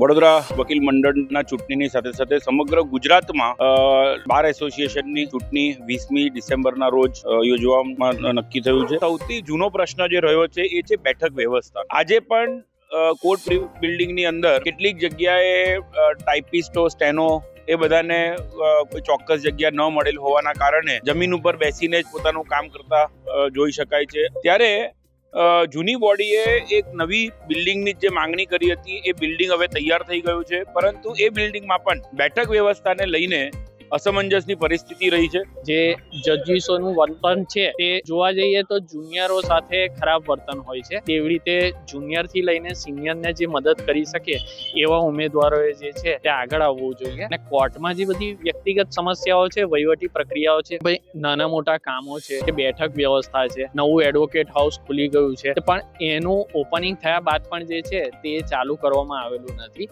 વડોદરા વકીલ મંડળના ચૂંટણીની સાથે સાથે સમગ્ર ગુજરાતમાં બાર એસોસિએશનની ચૂંટણી વીસમી ડિસેમ્બરના રોજ યોજવામાં નક્કી થયું છે. સૌથી જૂનો પ્રશ્ન જે રહ્યો છે એ છે બેઠક વ્યવસ્થા. આજે પણ કોર્ટ બિલ્ડિંગની અંદર કેટલીક જગ્યાએ ટાઈપિસ્ટો સ્ટેનો એ બધાને કોઈ ચોક્કસ જગ્યા ન મળેલ હોવાના કારણે જમીન ઉપર બેસીને જ પોતાનું કામ કરતા જોઈ શકાય છે. ત્યારે જૂની બોડીએ એક નવી બિલ્ડિંગની જે માંગણી કરી હતી, એ બિલ્ડિંગ હવે તૈયાર થઈ ગયું છે. પરંતુ એ બિલ્ડિંગમાં પણ બેઠક વ્યવસ્થાને લઈને અસમંજસની પરિસ્થિતિ રહી છે. જે જજીસોનું વર્તન છે, તે જોવા જઈએ તો જુનિયરો સાથે ખરાબ વર્તન હોય છે. તેવી રીતે જુનિયરથી લઈને સિનિયરને જે મદદ કરી શકે એવા ઉમેદવારોએ જે છે, તે આગળ આવવું જોઈએ. અને કોર્ટમાં જે બધી વ્યક્તિગત સમસ્યાઓ છે, વહીવટી પ્રક્રિયાઓ છે, ભાઈ, નાના મોટા કામો છે, કે બેઠક વ્યવસ્થા છે, નવું એડવોકેટ હાઉસ ખુલી ગયું છે, પણ એનું ઓપનિંગ થયા બાદ પણ જે છે, તે ચાલુ કરવામાં આવેલું નથી.